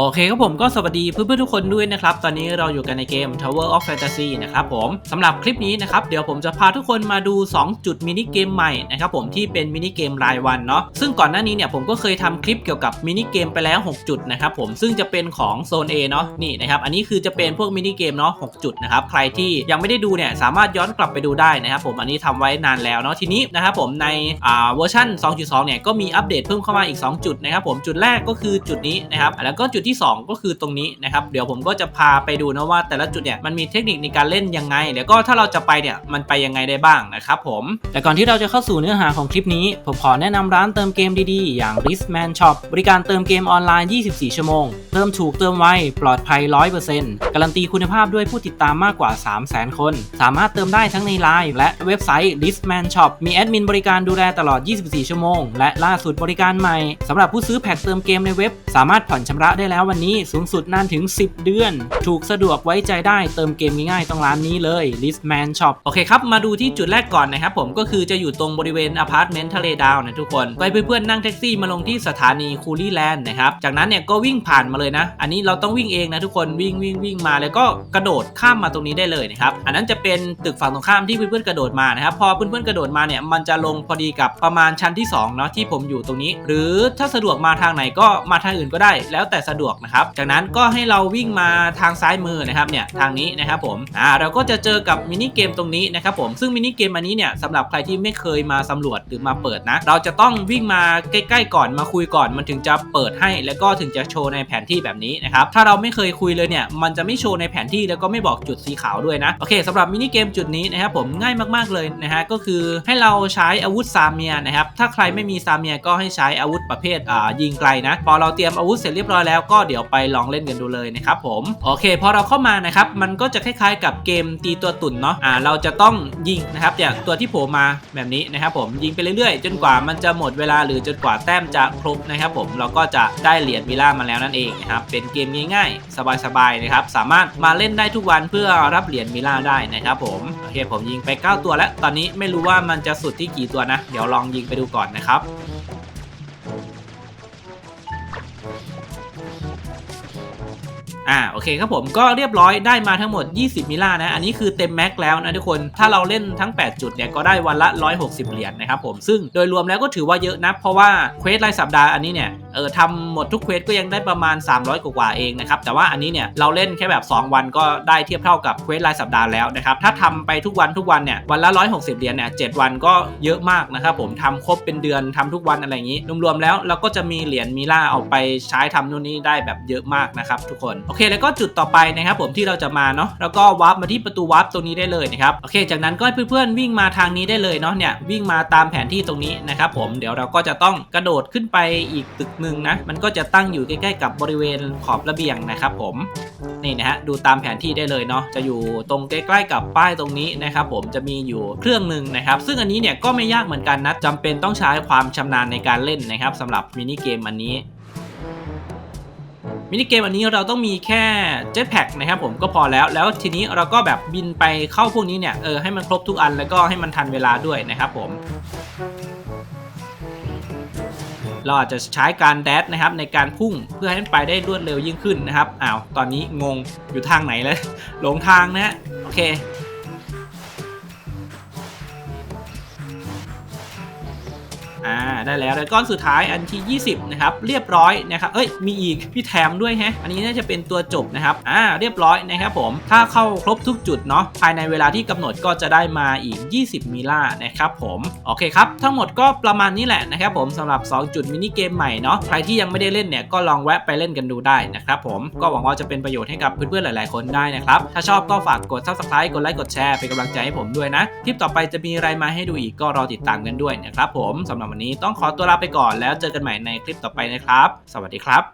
โอเคครับผมก็สวัสดีเพื่อนๆทุกคนด้วยนะครับ ตอนนี้เราอยู่กันในเกม Tower of Fantasy นะครับผมสำหรับคลิปนี้นะครับ เดี๋ยวผมจะพาทุกคนมาดู 2 จุดมินิเกมใหม่นะครับผมที่เป็นมินิเกมรายวันเนาะซึ่งก่อนหน้านี้เนี่ยผมก็เคยทำคลิปเกี่ยวกับมินิเกมไปแล้ว 6 จุดนะครับผมซึ่งจะเป็นของโซน A เนาะนี่นะครับอันนี้คือจะเป็นพวกมินิเกมเนาะ6จุดนะครับใครที่ยังไม่ได้ดูเนี่ยสามารถย้อนกลับไปดูได้นะครับผมอันนี้ทำไว้นานแล้วเนาะทีนี้นะครับผมในอ่าเวอร์ชัน2.2 เนี่ยก็มีอัปเดตเพิ่มเข้ามาอีก 2 จุดนะครับผมจุดแรกก็คือจุดนี้นะครับแล้วก็จุดที่ 2 ก็คือตรงนี้นะครับเดี๋ยวผมก็จะพาไปดูนะว่าแต่ละจุดเนี่ยมันมีเทคนิคในการเล่นยังไง แล้วก็ถ้าเราจะไปเนี่ยมันไปยังไงได้บ้างนะครับผม แต่ก่อนที่เราจะเข้าสู่เนื้อหาของคลิปนี้ ผมขอแนะนำร้านเติมเกมดีๆ อย่าง r i s m a n Shop บริการเติมเกมออนไลน์ 24 ชั่วโมง เติมถูกเติมไวปลอดภัย 100%การันตีคุณภาพด้วยผู้ติดตามมากกว่า 300,000 คน สามารถเติมได้ทั้งในไลน์และเว็บไซต์ r i s m a n Shop มีแอดมินบริการดูแลตลอด 24 ชั่วโมง และล่าสุดบริการใหม่สำหรับผู้ซื้อแพ็คเติมเกมในเว็บ สามารถผ่อนชำระได้แล้ววันนี้สูงสุดนานถึง 10 เดือน ถูกสะดวกไว้ใจได้เติมเกมง่ายๆต้องร้านนี้เลย r i s m a n Shop โอเคครับ มาดูที่จุดแรกก่อนนะครับผมก็คือจะอยู่ตรงบริเวณอพาร์ตเมนต์ทะเลดาวนะทุกคนไปเพื่อนๆนั่งแท็กซี่มาลงที่สถานีคูลี่แลนด์นะครับจากนั้นเนี่ยก็วิ่งผ่านมาเลยนะ อันนี้เราต้องวิ่งเองนะทุกคนวิ่งวิ่งวิ่งมาแล้วก็กระโดดข้ามมาตรงนี้ได้เลยนะครับอันนั้นจะเป็นตึกฝั่งตรงข้ามที่เพื่อนๆกระโดดมานะครับพอเพื่อนๆกระโดดมาเนี่ยมันจะลงพอดีกับประมาณชั้นที่2เนาะที่ผมอยู่ตรงนี้ หรือถ้าสะดวกมาทางไหนก็มาทางอื่นก็ได้ แล้วแต่สะดวกนะครับ จากนั้นก็ให้เราวิ่งมาทางซ้ายมือนะครับเนี่ยทางนี้นะครับผมอ่าเราก็จะเจอกับมินิเกมตรงนี้นะครับผมซึ่งมินิเกมอันนี้เนี่ยสำหรับใครที่ไม่เคยมาสำรวจหรือมาเปิดนะ เราจะต้องวิ่งมาใกล้ๆก่อนมาคุยก่อนมันถึงจะเปิดให้ แล้วก็ถึงจะโชว์ในแผนที่แบบนี้นะครับถ้าเราไม่เคยคุยเลยเนี่ยมันจะไม่โชว์ในแผนที่แล้วก็ไม่บอกจุดสีขาวด้วยนะโอเคสำหรับมินิเกมจุดนี้นะครับผมง่ายมากๆเลยนะฮะก็คือให้เราใช้อาวุธซาเมียนะครับถ้าใครไม่มีซาเมียก็ให้ใช้อาวุธประเภทอ่ายิงไกลนะพอเราเตรียมอาวุธเสร็จเรียบร้อยแล้วก็เดี๋ยวไปลองเล่นกันดูเลยนะครับผมโอเคพอเราเข้ามานะครับมันก็จะคล้ายๆ กับเกมตีตัวตุ่นเนาะอ่าเราจะต้องยิงนะครับอย่างตัวที่โผล่มาแบบนี้นะครับผมยิงไปเรื่อยๆ จนกว่ามันจะหมดเวลาหรือจนกว่าแต้มจะครบนะครับผมเราก็จะได้เหรียญวิล่ามาแล้วนั่นเองนะครับเป็นเกมง่ายๆ สบายๆนะครับสามารถมาเล่นได้ทุกวันเพื่อรับเหรียญวิล่าได้นะครับผมโอเคผมยิงไป 9 ตัวแล้วตอนนี้ไม่รู้ว่ามันจะสุดที่กี่ตัวนะ เดี๋ยวลองยิงไปดูก่อนนะครับ อ่าโอเคครับผมก็เรียบร้อยได้มาทั้งหมด 20 มิลล่านะ อันนี้คือเต็มแม็กแล้วนะทุกคนถ้าเราเล่นทั้ง 8 จุดเนี่ยก็ได้วันละ 160 เหรียญนะครับผมซึ่งโดยรวมแล้วก็ถือว่าเยอะนะเพราะว่าเควสรายสัปดาห์อันนี้เนี่ยเออทำหมดทุกเควสก็ยังได้ประมาณ 300 กว่าเองนะครับแต่ว่าอันนี้เนี่ยเราเล่นแค่แบบ 2 วันก็ได้เทียบเท่ากับเควสรายสัปดาห์แล้วนะครับถ้าทำไปทุกวันทุกวันเนี่ยวันละ 160 เหรียญเนี่ย7วันก็เยอะมากนะครับผมทำครบเป็นเดือนทำทุกวันอะไรอย่างนี้รวมๆแล้วเราก็จะมีเหรียญมิล่าเอาไปใช้ทำนู่นนี่ได้แบบเยอะมากนะครับทุกคนโอเค แล้วก็จุดต่อไปนะครับผมที่เราจะมาเนาะแล้วก็วาร์ปมาที่ประตูวาร์ปตรงนี้ได้เลยนะครับโอเค จากนั้นก็ให้เพื่อนๆวิ่งมาทางนี้ได้เลยเนาะเนี่ยวิ่งมาตามแผนที่ตรงนี้นะครับผมเดี๋ยวเราก็จะต้องกระโดดขึ้นไปอีกตึกหนึ่งนะ มันก็จะตั้งอยู่ใกล้ๆ กับบริเวณขอบระเบียงนะครับผม นี่นะฮะ ดูตามแผนที่ได้เลยเนาะ จะอยู่ตรงใกล้ๆ กับป้ายตรงนี้นะครับผม จะมีอยู่เครื่องหนึ่งนะครับ ซึ่งอันนี้เนี่ยก็ไม่ยากเหมือนกันนะจำเป็นต้องใช้ความชำนาญในการเล่นนะครับสำหรับมินิเกมอันนี้มินิเกมอันนี้เราต้องมีแค่เจ็ตแพ็กนะครับผมก็พอแล้ว แล้วทีนี้เราก็แบบบินไปเข้าพวกนี้เนี่ยเออให้มันครบทุกอันแล้วก็ให้มันทันเวลาด้วยนะครับผม เราอาจจะใช้การแดดนะครับในการพุ่งเพื่อให้มันไปได้รวดเร็วยิ่งขึ้นนะครับอ้าวตอนนี้งงอยู่ทางไหนแล้วหลงทางนะฮะโอเค อ่าได้แล้วแล้วก้อนสุดท้ายอันที่ 20นะครับเรียบร้อยนะครับเอ้ยมีอีกพี่แถมด้วยฮะอันนี้น่าจะเป็นตัวจบนะครับอ่าเรียบร้อยนะครับผมถ้าเข้าครบทุกจุดเนาะภายในเวลาที่กำหนดก็จะได้มาอีก 20 มิลล่านะครับผมโอเคครับทั้งหมดก็ประมาณนี้แหละนะครับผมสำหรับ 2 จุดมินิเกมใหม่เนาะใครที่ยังไม่ได้เล่นเนี่ยก็ลองแวะไปเล่นกันดูได้นะครับผมก็หวังว่าจะเป็นประโยชน์ให้กับเพื่อนๆหลาย ๆ คนได้นะครับถ้าชอบก็ฝากกด subscribe กดไลค์กดแชร์เป็นกำลังใจให้ผมด้วยนะคลิปต่อไปจะมีอะไรมาให้ดูอีกก็รอติดตามกันด้วยนะครับผมสำหรับวันนี้ต้องขอตัวลาไปก่อนแล้วเจอกันใหม่ในคลิปต่อไปนะครับ สวัสดีครับ